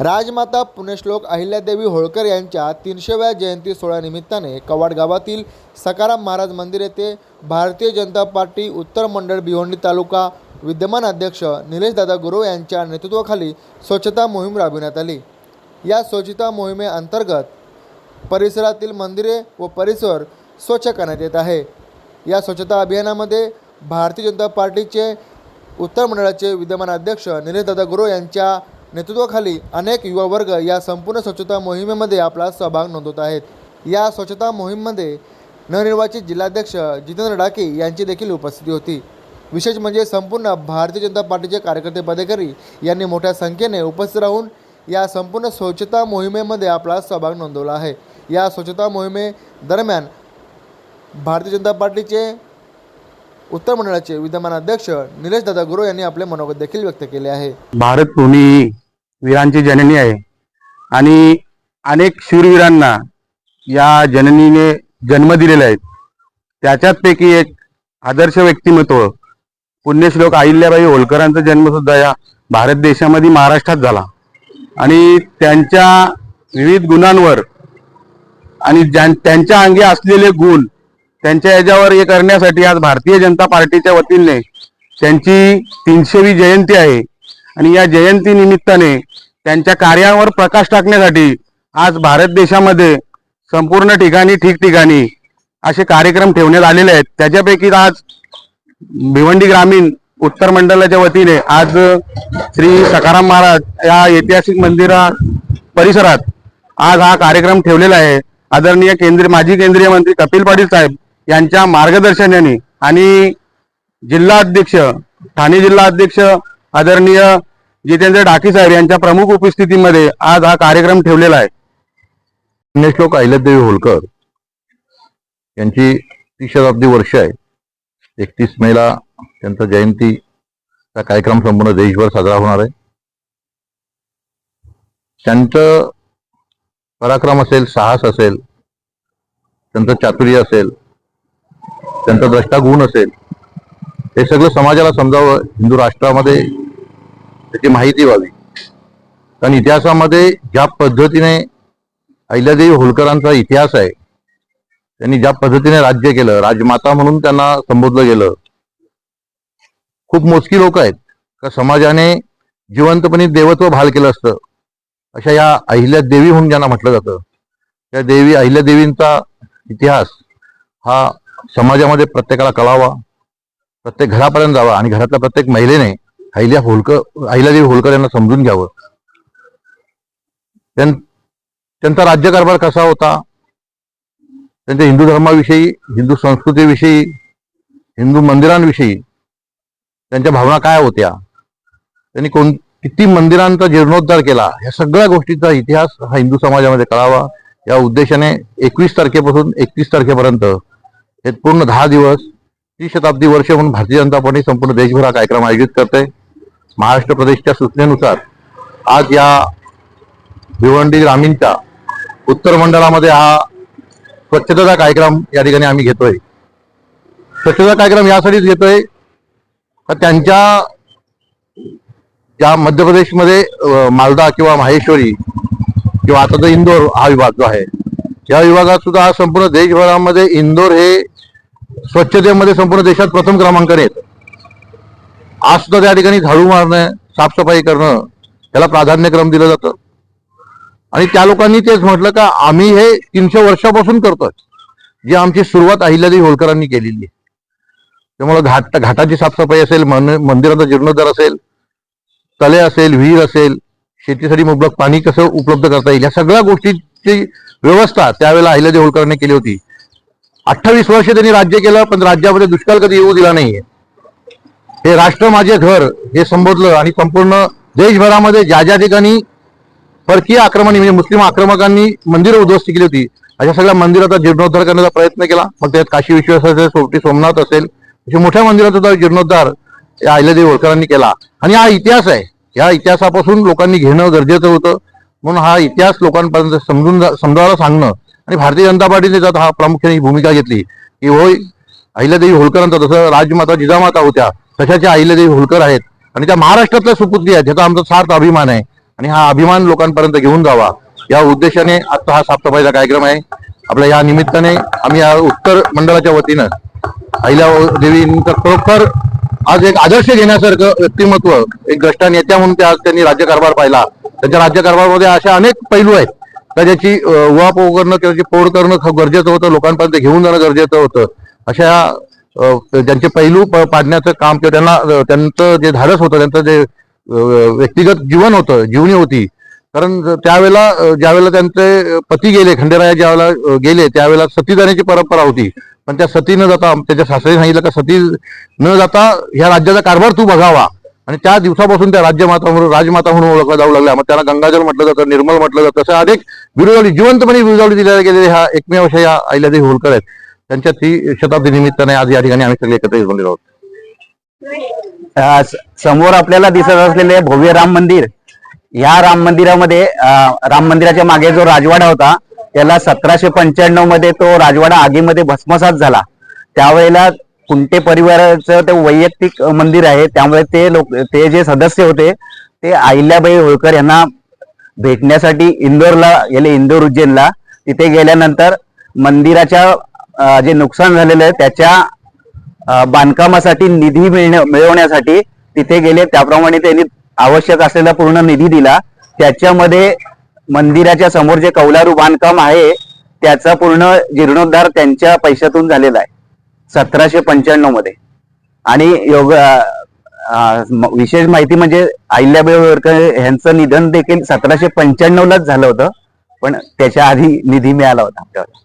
राजमाता पुण्यश्लोक अहिल्यादेवी होळकर यांच्या तीनशेव्या जयंती सोहळ्यानिमित्ताने कवाड गावातील सकाराम महाराज मंदिर येथे भारतीय जनता पार्टी उत्तर मंडळ भिवंडी तालुका विद्यमान अध्यक्ष निलेशदादा गुरव यांच्या नेतृत्वाखाली स्वच्छता मोहीम राबविण्यात आली. या स्वच्छता मोहिमेअंतर्गत परिसरातील मंदिरे व परिसर स्वच्छ करण्यात येत आहे. या स्वच्छता अभियानामध्ये भारतीय जनता पार्टीचे उत्तर मंडळाचे विद्यमान अध्यक्ष निलेशदादा गुरव यांच्या नेतृत्वाखाली अनेक युवा वर्ग या संपूर्ण स्वच्छता मोहिमेमध्ये आपला सहभाग नोंदवत आहेत. या स्वच्छता मोहिमेमध्ये नवनिर्वाचित जिल्हाध्यक्ष जितेंद्र डाके यांची देखील उपस्थिती होती. विशेष म्हणजे संपूर्ण भारतीय जनता पार्टीचे कार्यकर्ते पदाधिकारी यांनी मोठ्या संख्येने उपस्थित राहून या संपूर्ण स्वच्छता मोहिमेमध्ये आपला सहभाग नोंदवला आहे. या स्वच्छता मोहिमेदरम्यान भारतीय जनता पार्टीचे उत्तर मंडळाचे विद्यमान अध्यक्ष निलेश दादा गुरु यांनी आपले मनोगत देखील व्यक्त केले आहे. भारत भूमी वीरांची जननी आहे. आणि अनेक शूरवीरांना या जननीने जन्म दिलेला आहे त्याच्याचपैकी एक आदर्श व्यक्तिमत्व पुण्यश्लोक अहिल्याबाई होळकरांचा जन्मसुद्धा या भारत देशामध्ये महाराष्ट्रात झाला. आणि त्यांच्या विविध गुणांवर आणि ज्यां- त्यांच्या अंगी असलेले गुण त्यांच्या याच्यावर हे करण्यासाठी आज भारतीय जनता पार्टीच्या वतीने त्यांची तीनशेवी जयंती आहे. आणि या जयंती निमित्ताने त्यांच्या कार्यावर प्रकाश टाकण्यासाठी आज भारत देशामध्ये संपूर्ण ठिकाणी ठिकठिकाणी असे कार्यक्रम ठेवण्यात आलेले आहेत. त्याच्यापैकी आज भिवंडी ग्रामीण उत्तर मंडळाच्या वतीने आज श्री सकाराम महाराज या ऐतिहासिक मंदिरा परिसरात आज हा कार्यक्रम ठेवलेला आहे. आदरणीय केंद्रीय माजी केंद्रीय मंत्री कपिल पाटील साहेब यांच्या मार्गदर्शनाने आणि जिल्हा अध्यक्ष ठाणे जिल्हा अध्यक्ष आदरणीय जितेंद्र डाकी साहेब यांच्या प्रमुख उपस्थितीमध्ये आज हा कार्यक्रम ठेवलेला आहे. पुण्यश्लोक अहिल्यादेवी होलकर यांची ती शताब्दी वर्ष आहे. एकतीस मेला त्यांचा जयंतीचा कार्यक्रम संपूर्ण देशभर साजरा होणार आहे. त्यांचं पराक्रम असेल साहस असेल त्यांचं चातुर्य असेल त्यांचा द्रष्टा गुण असेल हे सगळं समाजाला समजावं हिंदू राष्ट्रामध्ये त्याची माहिती व्हावी. कारण इतिहासामध्ये ज्या पद्धतीने अहिल्यादेवी होलकरांचा इतिहास आहे त्यांनी ज्या पद्धतीने राज्य केलं राजमाता म्हणून त्यांना संबोधलं गेलं खूप मोजकी लोक आहेत. का समाजाने जिवंतपणे देवत्व भाल केलं असतं. अशा या अहिल्या देवी म्हणून ज्यांना म्हटलं जातं. त्या देवी अहिल्या देवींचा इतिहास हा समाजामध्ये प्रत्येकाला कळावा प्रत्येक घरापर्यंत जावा आणि घरातल्या प्रत्येक महिलेने अहिल्या होळकर अहिल्यादेवी होळकर यांना समजून घ्यावं. त्यां- त्यांचा राज्यकारभार कसा होता? त्यांच्या हिंदू धर्माविषयी हिंदू संस्कृतीविषयी हिंदू मंदिरांविषयी त्यांच्या भावना काय होत्या? त्यांनी कोण किती मंदिरांचा जीर्णोद्धार केला? ह्या सगळ्या गोष्टीचा इतिहास हा हिंदू समाजामध्ये कळावा. या उद्देशाने एकवीस तारखेपासून एकतीस तारखेपर्यंत हे पूर्ण दहा दिवस ती शताब्दी वर्ष म्हणून भारतीय जनता पार्टी संपूर्ण देशभर हा कार्यक्रम आयोजित करते. महाराष्ट्र प्रदेशच्या सूचनेनुसार आज या भिवंडी ग्रामीणच्या उत्तर मंडळामध्ये हा स्वच्छतेचा कार्यक्रम या ठिकाणी आम्ही घेतोय. स्वच्छता कार्यक्रम यासाठीच घेतोय. का त्यांच्या ज्या मध्य प्रदेशमध्ये मालदा किंवा माहेश्वरी किंवा आता तर इंदोर हा विभाग जो आहे या विभागात सुद्धा संपूर्ण देशभरामध्ये इंदोर हे स्वच्छतेमध्ये संपूर्ण देशात प्रथम क्रमांकाने येतं आज सुद्धा त्या ठिकाणी झाडू मारणं साफसफाई करणं त्याला प्राधान्यक्रम दिलं जातं. आणि त्या लोकांनी तेच म्हटलं का आम्ही हे तीनशे वर्षापासून करतोय. जी आमची सुरुवात अहिल्यादेवी होळकरांनी केलेली आहे. त्यामुळे घाट घाटाची साफसफाई असेल मन मंदिराचा जीर्णोद्धार असेल तले असेल विहीर असेल शेतीसाठी मुबलक पाणी कसं उपलब्ध करता येईल या सगळ्या गोष्टीची व्यवस्था त्यावेळेला अहिल्यादेवी होळकरांनी केली होती. अठ्ठावीस वर्ष त्यांनी राज्य केलं पण राज्यामध्ये दुष्काळ कधी येऊ दिला नाहीये. हे राष्ट्र माझे घर हे संबोधलं आणि संपूर्ण देशभरामध्ये ज्या ज्या ठिकाणी परकीय आक्रमणी म्हणजे मुस्लिम आक्रमकांनी मंदिरं उद्ध्वस्त केली होती अशा सगळ्या मंदिराचा जीर्णोद्धार करण्याचा प्रयत्न केला. मग त्यात काशी विश्वास असेल सोपटी सोमनाथ असेल अशा मोठ्या मंदिराचा सुद्धा जीर्णोद्धार या अहिल्यादेवी होळकरांनी केला. आणि हा इतिहास आहे. या इतिहासापासून लोकांनी घेणं गरजेचं होतं. म्हणून हा इतिहास लोकांपर्यंत समजून जा- समजावायला सांगणं. आणि भारतीय जनता पार्टीने त्यात हा प्रामुख्याने भूमिका घेतली. की होय अहिल्यादेवी होळकरांचा जसं राजमाता जिजामाता होत्या तशाच्या अहिल्यादेवी होळकर आहेत आणि त्या महाराष्ट्रातल्या सुपुत्री आहेत ह्याचा आमचा सार्थ अभिमान आहे. आणि हा अभिमान लोकांपर्यंत घेऊन जावा. या उद्देशाने आजचा हा साफसफाईचा कार्यक्रम आहे. आपल्या या निमित्ताने आम्ही या उत्तर मंडळाच्या वतीनं अहिल्या देवींचं खरोखर आज एक आदर्श घेण्यासारखं व्यक्तिमत्व एक द्रष्टा नेत्या म्हणून ते आज त्यांनी राज्यकारभार पाहिला. त्यांच्या राज्यकारभारमध्ये अशा अनेक पैलू आहेत. का ज्याची उहापोह करणं त्याची पोड करणं खूप गरजेचं होतं लोकांपर्यंत घेऊन जाणं गरजेचं होतं. अशा ज्यांचे पैलू प- पाडण्याचं काम किंवा त्यांना त्यांचं जे धाडस होतं त्यांचं जे व्यक्तिगत जीवन होतं जीवनी होती. कारण त्यावेळेला ज्यावेळेला त्यांचे पती गेले खंडेराया ज्यावेळेला गेले त्यावेळेला सती जाण्याची परंपरा होती. पण त्या सती न जाता त्याच्या सासरी सांगितलं का सती न जाता ह्या राज्याचा कारभार तू बघावा. आणि त्या दिवसापासून त्या राज्यमाता म्हणून राजमाता म्हणून ओळखल्या जाऊ लागल्या. मग त्यांना गंगाजल म्हटलं जातं निर्मल म्हटलं जातं असं अनेक बिरुदावली जिवंतपणे बिरुदावली दिल्या गेलेले ह्या एकमेव अशा या अहिल्यादेवी होलकर आहेत. त्यांच्या ती शताब्दी निमित्ताने आज या ठिकाणी आम्ही सगळे एकत्र जमलेलो आहोत. समोर आपल्याला दिसत असलेले भव्य राम मंदिर या राम मंदिरामध्ये राम मंदिराच्या मागे जो राजवाडा होता त्याला सतराशे पंच्याण्णवमध्ये तो राजवाडा आगीमध्ये भस्मसात झाला. त्यावेळेला कुंटे परिवाराचं ते वैयक्तिक मंदिर आहे त्यामुळे ते लोक ते जे सदस्य होते ते अहिल्याबाई होळकर यांना भेटण्यासाठी इंदोरला गेले इंदोर उज्जैनला. तिथे गेल्यानंतर मंदिराच्या जे नुकसान झालेलं आहे त्याच्या बांधकामासाठी निधी मिळण्या मिळवण्यासाठी तिथे गेले. त्याप्रमाणे त्यांनी आवश्यक असलेला पूर्ण निधी दिला. त्याच्यामध्ये मंदिराच्या समोर जे कौलारू बांधकाम आहे त्याचा पूर्ण जीर्णोद्धार त्यांच्या पैशातून झालेला आहे. सतराशे पंच्याण्णवमध्ये. आणि योग विशेष माहिती म्हणजे अहिल्याबाई यांचं निधन देखील सतराशे पंच्याण्णव लाच झालं होतं. पण त्याच्या आधी निधी मिळाला होता आपल्याला.